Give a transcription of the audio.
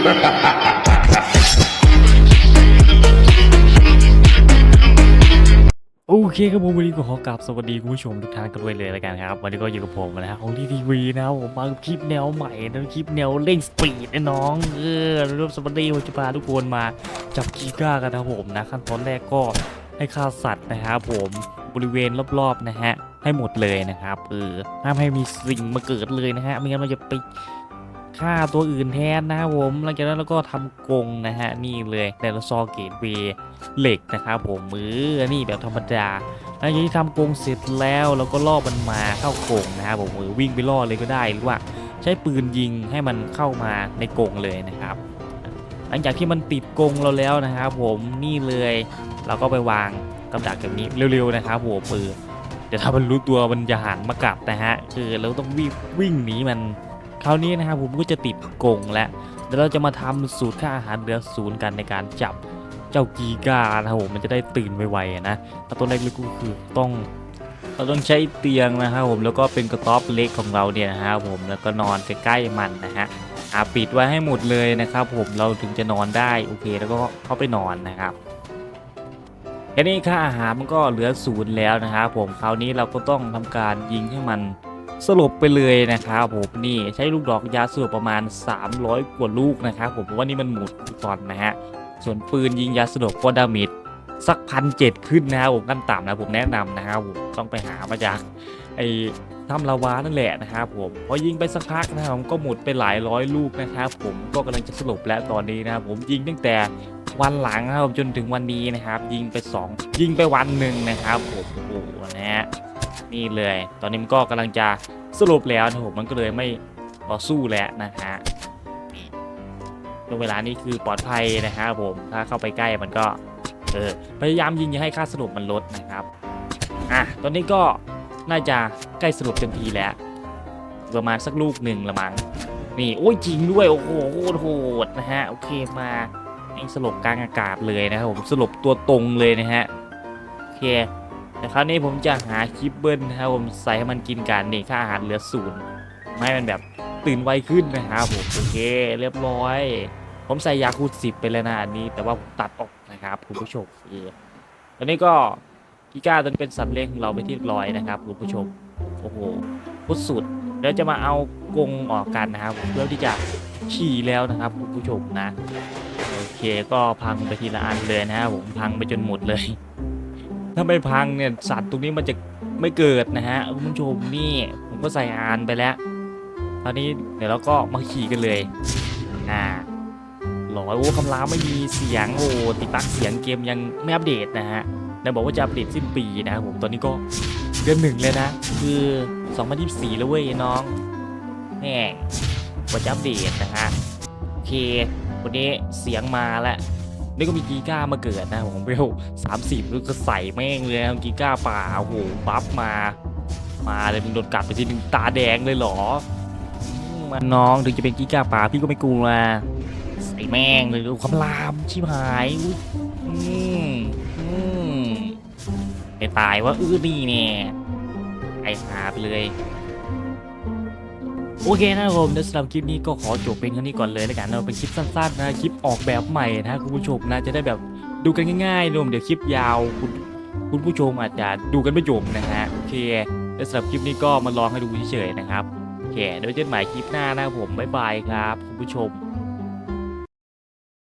โอเคครับผมวันนี้ก็ขอกราบสวัสดีคุณผู้ชมทุกท่านกันด้วยเลยแล้วกันครับ วันนี้ก็อยู่กับผมนะฮะของทีทีวีนะครับผมมากับคลิปแนวใหม่นะคลิปแนวเร่งสปีดนะน้องเออรอบสวัสดีผมจะพาทุกคนมาจับกีก้ากันนะผมนะขั้นตอนแรกก็ให้ฆ่าสัตว์นะครับผมบริเวณรอบๆนะฮะให้หมดเลยนะครับเออห้ามให้มีสิ่งมาเกิดเลยนะฮะไม่งั้นมันจะไป ฆ่าตัวอื่นแทนนะครับผมหลังจากนั้นเราก็ทำกรงนะฮะนี่เลยไดโนเสาร์เกตเวเหล็กนะครับผมมือนี่แบบธรรมดาหลังจากที่ทำกรงเสร็จแล้วเราก็ล่อมันมาเข้ากรงนะครับผมมือวิ่งไปล่อเลยก็ได้หรือว่าใช้ปืนยิงให้มันเข้ามาในกรงเลยนะครับ หลังจากที่มันติดกรงเราแล้วนะครับผมนี่เลยเราก็ไปวางกับดักแบบนี้เร็วๆนะครับหัวปืนเดี๋ยวถ้ามันรู้ตัวมันจะหันมากัดนะฮะคือเราต้องวิ่งวิ่งหนีมัน คราวนี้นะครับผมก็จะติดกงแล้วเดี๋ยวเราจะมาทำสูตรค่าอาหารเหลือศูนย์กันในการจับเจ้ากีกานะครับผมมันจะได้ตื่นไวๆอะนะแต่ตัวแรกเลยก็คือต้องเราต้องใช้เตียงนะครับผมแล้วก็เป็นกระต๊อบเล็กของเราเนี่ยนะครับผมแล้วก็นอนใกล้ๆมันนะฮะอาปิดไว้ให้หมดเลยนะครับ ผมเราถึงจะนอนได้โอเคแล้วก็เข้าไปนอนนะครับแค่นี้ค่าอาหารมันก็เหลือศูนย์แล้วนะครับผมคราวนี้เราก็ต้องทำการยิงให้มัน สลบไปเลยนะครับผมนี่ใช้ลูกดอกยาสลบประมาณ 300 กว่าลูกนะครับผมเพราะว่านี่มันหมดตอนนะฮะส่วนปืนยิงยาสลบก็ดาเมจสักพันเจ็ดขึ้นนะครับผมขั้นต่ำนะผมแนะนำนะครับผมต้องไปหามาจากไอ้ถ้ำลาวานั่นแหละนะครับผมพอยิงไปสักพักนะครับผมก็หมดไปหลายร้อยลูกนะครับผมก็กำลังจะสลบแล้วตอนนี้นะครับผมยิงตั้งแต่วันหลังนะครับผมจนถึงวันนี้นะครับ ยิงไปสองยิงไปวันหนึ่งนะครับผมโอ้โหนะฮะ นี่เลย ตอนนี้มันก็กำลังจะสลบแล้วนะผมมันก็เลยไม่ต่อสู้แล้วนะฮะช่วงเวลานี้คือปลอดภัยนะครับผมถ้าเข้าไปใกล้มันก็เออพยายามยิงอย่าให้ค่าสรุปมันลดนะครับอะตอนนี้ก็น่าจะใกล้สรุปเต็มทีแล้ว ประมาณสักลูกหนึ่งละมั้งนี่โอ้ยจริงด้วยโอ้โหโคตรโหดนะฮะโอเคมาไอ้สลบกลางอากาศเลยนะครับผมสลบตัวตรงเลยนะฮะโอเค แต่คราวนี้ผมจะหาคลิปเบิลนะครับผมใส่ให้มันกินกันนี่ค่าอาหารเหลือศูนย์ไม่ให้มันแบบตื่นไวขึ้นนะครับผมโอเคเรียบร้อย ผมใส่ยาคูดสิบไปแล้วนะอันนี้ แต่ว่าผมตัดออกนะครับคุณผู้ชมเออตอนนี้ก็กีก้าตอนเป็นสัตว์เลี้ยงของเราไปที่เรียบร้อยนะครับคุณผู้ชมโอ้โหพุดสุดเดี๋ยวจะมาเอากงออกกันนะครับเพื่อที่จะฉี่แล้วนะครับคุณผู้ชมนะโอเคก็พังไปทีละอันเลยนะครับผมพังไปจนหมดเลย ถ้าไม่พังเนี่ยสัตว์ตรงนี้มันจะไม่เกิดนะฮะคุณผู้ชมนี่ผมก็ใส่อานไปแล้วตอนนี้เดี๋ยวเราก็มาขี่กันเลยอ่าร้อยโอ้คำรามไม่มีเสียงโอ้ติดปักเสียงเกมยังไม่อัปเดตนะฮะแล้บอกว่าจะอัปเดตสิ้นปีนะครับผมตอนนี้ก็เดือนหนึ่งเลยนะ คือ 2024 แล้วเว้ยน้องแม่งกว่าจะอัปเดตนะฮะโอเควันนี้เสียงมาแล้ว นี่ก็มีกีก้ามาเกิดนะผมเวล30แล้วก็ใส่แม่งเลยนะกีก้าป่าโอ้โหบัฟมา มาเลยมึงโดนกัดไปทีนึงตาแดงเลยเหรอมมันน้องถึงจะเป็นกีก้าป่าพี่ก็ไม่กลัวใส่แม่งเลยดูคำรามชิบหายอุ๊ยอืมอืมไม่ตายว่าอื้อนี่เนี่ยไอหาไปเลย โอเคนะครับผมเดี๋ยวสำหรับคลิปนี้ก็ขอจบเป็นแค่นี้ก่อนเลยแล้วกันเราเป็นคลิปสั้นๆนะคลิปออกแบบใหม่นะคุณผู้ชมนะจะได้แบบดูกันง่ายๆรวมเดี๋ยวคลิปยาวคุณคุณผู้ชมอาจจะดูกันไม่จบนะฮะโอเคแล้วสำหรับคลิปนี้ก็มาลองให้ดูเฉยๆนะครับโอเคเดี๋ยวเจอกันใหม่คลิปหน้านะครับผมบ๊ายบายครับคุณผู้ชม